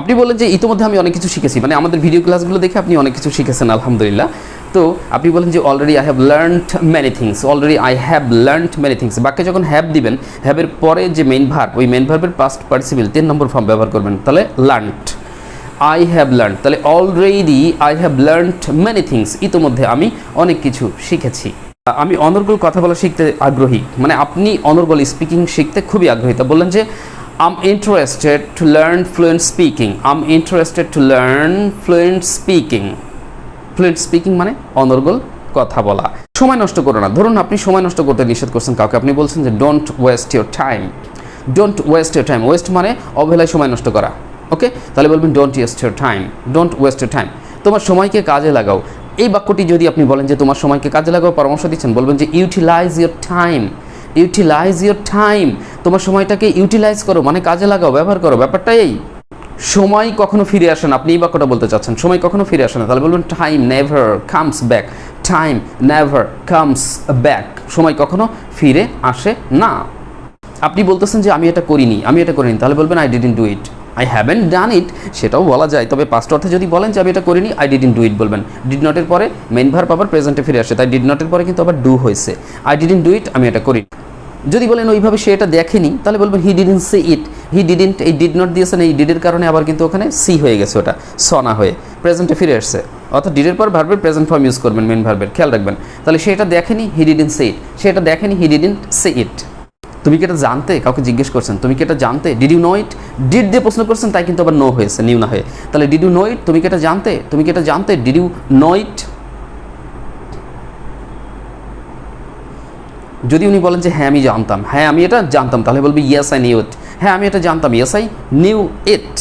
আপনি বলেন যে ইতিমধ্যে আমি অনেক কিছু শিখেছি। মানে আমাদের ভিডিও ক্লাসগুলো দেখে আপনি অনেক কিছু শিখেছেন, আলহামদুলিল্লাহ। তো আপনি বলেন যে already I have learned many things already I have learned many things বাক্যে যখন হ্যাভ দিবেন হ্যাভের পরে যে মেইন ভার্ব ওই মেইন ভার্বের পাস্ট পার্টিসিপল তিন নম্বর ফর্ম ব্যবহার করবেন। তাহলে লার্নড আই হ্যাভ লার্ন তাহলে already I have learned many things ইতোমধ্যে আমি অনেক কিছু শিখেছি। আমি অনর্গল কথা বলা শিখতে আগ্রহী। মানে আপনি অনর্গল স্পিকিং শিখতে খুবই আগ্রহী। তা বললেন যে I'm interested to learn fluent speaking I'm interested to learn fluent speaking fluent speaking মানে অনর্গল কথা বলা। সময় নষ্ট করো না। ধরুন আপনি সময় নষ্ট করতে নিষেধ করছেন কাউকে। আপনি বলছেন যে don't waste your time don't waste your time waste মানে অবহেলায় সময় নষ্ট করা। ওকে তাহলে বলবেন don't waste your time don't waste your time তোমার সময়কে কাজে লাগাও। এই বাক্যটি যদি আপনি বলেন যে, তোমার সময়কে কাজে লাগাও, পরামর্শ দিচ্ছেন, বলবেন যে utilise your time utilise your time তোমার সময়টাকে ইউটিলাইজ করো মানে কাজে লাগাও, ব্যবহার করো। ব্যাপারটা এই। সময় কখনো ফিরে আসে না। আপনি এই বাক্যটা বলতে চাচ্ছেন, সময় কখনো ফিরে আসে না। তাহলে বলবেন time never comes back time never comes back সময় কখনো ফিরে আসে না। আপনি বলতেছেন যে, আমি এটা করিনি, আমি এটা করিনি। তাহলে বলবেন I didn't do it I haven't done it সেটাও বলা যায়। তবে পাস্ট অর্থে যদি বলেন যে, আমি এটা করিনি আই ডিডন্ট ডু ইট বলবেন। ডিড নটের পরে মেন ভার্ব আবার প্রেজেন্টে ফিরে আসে। তাই ডিড নটের পরে কিন্তু আবার ডু হয়েছে। আই ডিডন্ট ডু ইট আমি এটা করি যদি বলেন ওইভাবে সে এটা দেখেনি, তাহলে বলবেন he didn't see it he didn't এই ডিড নট দিয়েছেন, এই ডিডের কারণে আবার কিন্তু ওখানে সি হয়ে গেছে ওটা সনা হয়ে। প্রেজেন্টে ফিরে আসছে। অর্থাৎ ডিডের পর ভার্বের প্রেজেন্ট ফর্ম ইউজ করবেন মেন ভার্বের খেয়াল রাখবেন। তাহলে সে এটা দেখেনি হি ডিডেন্ট সি ইট সে এটা দেখেনি হি ডিডেন্ট সি ইট তুমি কি এটা জানতে, কাউকে জিজ্ঞেস করছেন, তুমি কি এটা জানতে? Did you know it did দিয়ে প্রশ্ন করছেন, তাই কিন্তু আবার নো হয়েছে নিউ না হয়ে। তাহলে ডিড ইউ নো ইট তুমি কি এটা জানতে? তুমি কি এটা জানতে? ডিড ইউ নো ইট যদি উনি বলেন যে হ্যাঁ আমি জানতাম। হ্যাঁ আমি এটা জানতাম। তাহলে বলবি ইয়েস আই নিউ ইট হ্যাঁ আমি এটা জানতাম। ইয়েস আই নিউ ইট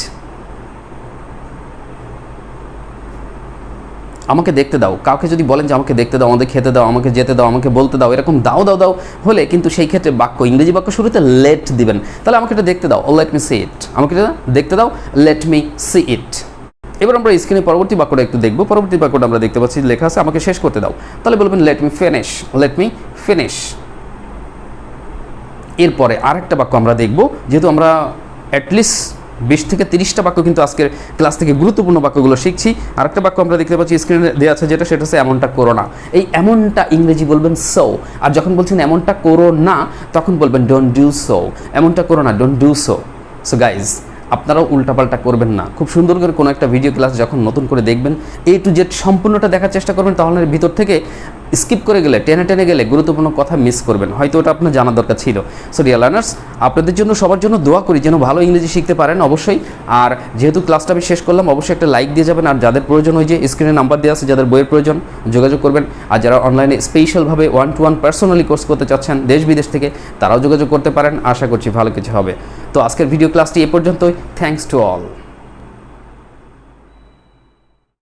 আমাকে দেখতে দাও। কাউকে যদি বলেন যে, আমাকে দেখতে দাও, আমাদের খেতে দাও, আমাকে যেতে দাও, আমাকে বলতে দাও, এরকম দাও দাও দাও হলে কিন্তু সেই ক্ষেত্রে বাক্য, ইংরেজি বাক্য শুরুতে লেট দিবেন। তাহলে আমাকে এটা দেখতে দাও। লেট মি সি ইট আমাকে এটা দেখতে দাও। লেট মি সি ইট এবার আমরা স্ক্রিনে পরবর্তী বাক্যটা একটু দেখব। পরবর্তী বাক্যটা আমরা দেখতে পাচ্ছি, লেখা আছে, আমাকে শেষ করতে দাও। তাহলে বলবেন let me finish let me finish এরপরে আর একটা বাক্য আমরা দেখব, যেহেতু আমরা অ্যাটলিস্ট বিশ থেকে তিরিশটা বাক্য কিন্তু আজকের ক্লাস থেকে গুরুত্বপূর্ণ বাক্যগুলো শিখছি আর একটা বাক্য আমরা দেখতে পাচ্ছি স্ক্রিনে দেওয়া আছে, যেটা সেটা হচ্ছে এমনটা করো না। এই এমনটা ইংরেজি বলবেন সো আর যখন বলছেন এমনটা করো না, তখন বলবেন ডোন্ট ডু সো এমনটা করো না don't do so so guys আপনারাও উল্টাপাল্টা করবেন না। খুব সুন্দর করে কোনো একটা ভিডিও ক্লাস যখন নতুন করে দেখবেন এ টু জেড সম্পূর্ণটা দেখার চেষ্টা করবেন, তাহলে ভিতর থেকে স্কিপ করে গেলে, টেনে টেনে গেলে গুরুত্বপূর্ণ কথা মিস করবেন। হয়তো ওটা আপনার জানা দরকার ছিল। সো ডিয়ার লার্নার্স আপনাদের জন্য সবার জন্য দোয়া করি যেন ভালো ইংরেজি শিখতে পারেন অবশ্যই। আর যেহেতু ক্লাসটা আমি শেষ করলাম, অবশ্যই একটা লাইক দিয়ে যাবেন। আর যাদের প্রয়োজন ওই যে স্ক্রিনে নাম্বার দেওয়া আছে, যাদের বইয়ের প্রয়োজন, যোগাযোগ করবেন। আর যারা অনলাইনে স্পেশালভাবে one to one personally course করতে চাচ্ছেন, দেশ বিদেশ থেকে, তারাও যোগাযোগ করতে পারেন। আশা করছি ভালো কিছু হবে। তো আজকের ভিডিও ক্লাসটি এ পর্যন্তই। Thanks to all